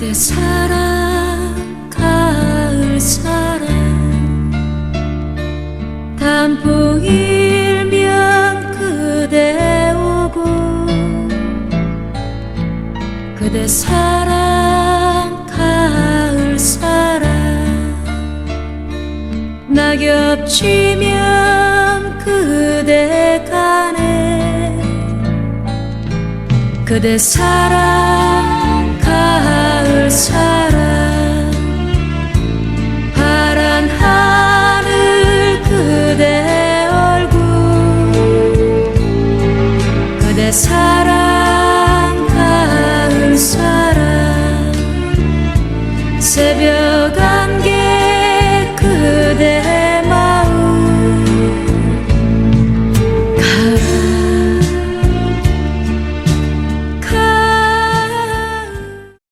그대 사랑 가을 사랑. 단풍 일면 그대 오고 그대 사랑 가을 사랑. 낙엽 지면 그대 가네 그대 사랑 사랑. 파란 하늘 그대 얼굴. 그대 사랑 가을 사랑 새벽